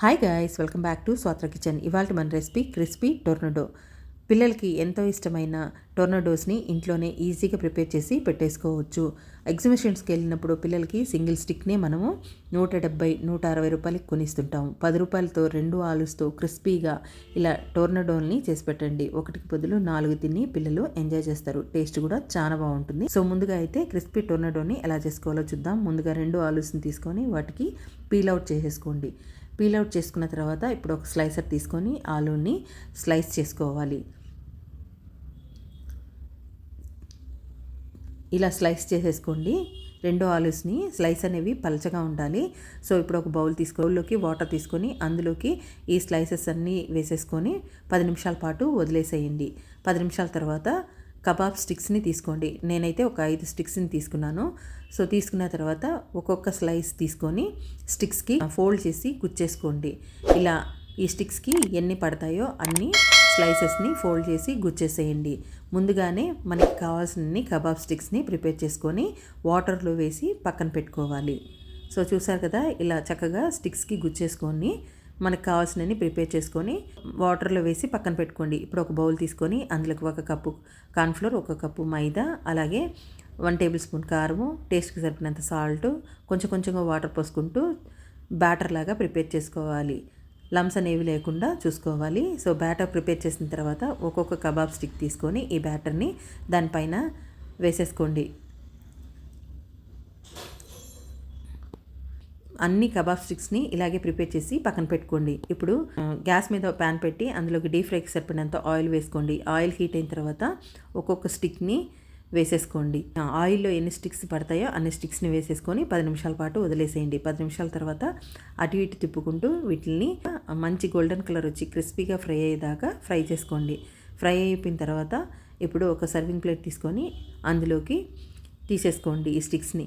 Hi guys welcome back to Swathra kitchen ఇవాళ మన recipe crispy టొర్నడో పిల్లలకి ఎంతో ఇష్టమైన టొర్నడోస్ని ఇంట్లోనే ఈజీగా ప్రిపేర్ చేసి పెట్టేసుకోవచ్చు. ఎగ్జిబిషన్స్కి వెళ్ళినప్పుడు పిల్లలకి సింగిల్ స్టిక్నే మనము నూట డెబ్బై నూట అరవై రూపాయలకి కొనిస్తుంటాం పది రూపాయలతో రెండు ఆలుస్తో క్రిస్పీగా ఇలా టోర్నడోల్ని చేసి పెట్టండి. ఒకటికి బదులు నాలుగు తిని పిల్లలు ఎంజాయ్ చేస్తారు. టేస్ట్ కూడా చాలా బాగుంటుంది. సో ముందుగా అయితే క్రిస్పీ టోర్నడోని ఎలా చేసుకోవాలో చూద్దాం. ముందుగా రెండు ఆలుస్ని తీసుకొని వాటికి పీల్ అవుట్ చేసేసుకోండి. పీల్ అవుట్ చేసుకున్న తర్వాత ఇప్పుడు ఒక స్లైసర్ తీసుకొని ఆలూని స్లైస్ చేసుకోవాలి. ఇలా స్లైస్ చేసేసుకోండి. రెండు ఆలూస్ని స్లైస్ అనేవి పలచగా ఉండాలి. సో ఇప్పుడు ఒక బౌల్ తీసుకో బౌల్లోకి వాటర్ తీసుకొని అందులోకి ఈ స్లైసెస్ అన్నీ వేసేసుకొని పది నిమిషాల పాటు వదిలేసేయండి. పది నిమిషాల తర్వాత కబాబ్ స్టిక్స్ని తీసుకోండి. నేనైతే ఒక ఐదు స్టిక్స్ని తీసుకున్నాను. సో తీసుకున్న తర్వాత ఒక్కొక్క స్లైస్ తీసుకొని స్టిక్స్కి ఫోల్డ్ చేసి గుచ్చేసుకోండి. ఇలా ఈ స్టిక్స్కి ఎన్ని పడతాయో అన్ని స్లైసెస్ని ఫోల్డ్ చేసి గుచ్చేసేయండి. ముందుగానే మనకి కావాల్సిన కబాబ్ స్టిక్స్ని ప్రిపేర్ చేసుకొని వాటర్లో వేసి పక్కన పెట్టుకోవాలి. సో చూసారు కదా ఇలా చక్కగా స్టిక్స్కి గుచ్చేసుకొని మనకు కావాల్సినవి ప్రిపేర్ చేసుకొని వాటర్లో వేసి పక్కన పెట్టుకోండి. ఇప్పుడు ఒక బౌల్ తీసుకొని అందులోకి ఒక కప్పు కార్న్ఫ్లోర్ ఒక కప్పు మైదా అలాగే వన్ టేబుల్ స్పూన్ కారము టేస్ట్కి సరిపినంత సాల్ట్ కొంచెం కొంచెంగా వాటర్ పోసుకుంటూ బ్యాటర్ లాగా ప్రిపేర్ చేసుకోవాలి. లమ్స్ అనేవి లేకుండా చూసుకోవాలి. సో బ్యాటర్ ప్రిపేర్ చేసిన తర్వాత ఒక్కొక్క కబాబ్ స్టిక్ తీసుకొని ఈ బ్యాటర్ని దానిపైన వేసేసుకోండి. అన్ని కబాబ్ స్టిక్స్ని ఇలాగే ప్రిపేర్ చేసి పక్కన పెట్టుకోండి. ఇప్పుడు గ్యాస్ మీద ప్యాన్ పెట్టి అందులోకి డీప్ ఫ్రైకి సరిపడినంత ఆయిల్ వేసుకోండి. ఆయిల్ హీట్ అయిన తర్వాత ఒక్కొక్క స్టిక్ని వేసేసుకోండి. ఆయిల్లో ఎన్ని స్టిక్స్ పడతాయో అన్ని స్టిక్స్ని వేసేసుకొని పది నిమిషాల పాటు వదిలేసేయండి. పది నిమిషాల తర్వాత అటు ఇటు తిప్పుకుంటూ వీటిని మంచి గోల్డెన్ కలర్ వచ్చి క్రిస్పీగా ఫ్రై అయ్యేదాకా ఫ్రై చేసుకోండి. ఫ్రై అయిపోయిన తర్వాత ఇప్పుడు ఒక సర్వింగ్ ప్లేట్ తీసుకొని అందులోకి తీసేసుకోండి ఈ స్టిక్స్ని.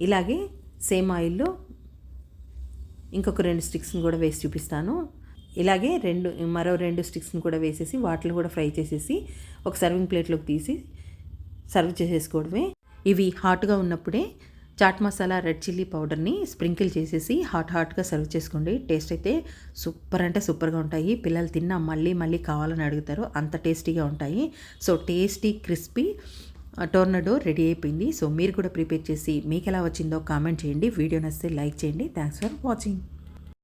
ఇలాగే సేమ్ ఆయిల్లో ఇంకొక రెండు స్టిక్స్ని కూడా వేసి చూపిస్తాను. ఇలాగే రెండు మరో రెండు స్టిక్స్ని కూడా వేసేసి వాటిని కూడా ఫ్రై చేసేసి ఒక సర్వింగ్ ప్లేట్లోకి తీసి సర్వ్ చేసేసుకోవడమే. ఇవి హాట్గా ఉన్నప్పుడే చాట్ మసాలా రెడ్ చిల్లీ పౌడర్ని స్ప్రింకిల్ చేసేసి హాట్ హాట్గా సర్వ్ చేసుకోండి. టేస్ట్ అయితే సూపర్ అంటే సూపర్గా ఉంటాయి. పిల్లలు తిన్నా మళ్ళీ మళ్ళీ కావాలని అడుగుతారు. అంత టేస్టీగా ఉంటాయి. So tasty crispy tornado ready అయిపోయింది. సో మీరు కూడా ప్రిపేర్ చేసి మీకు ఎలా వచ్చిందో కామెంట్ చేయండి. వీడియో నచ్చితే లైక్ చేయండి. Thanks for watching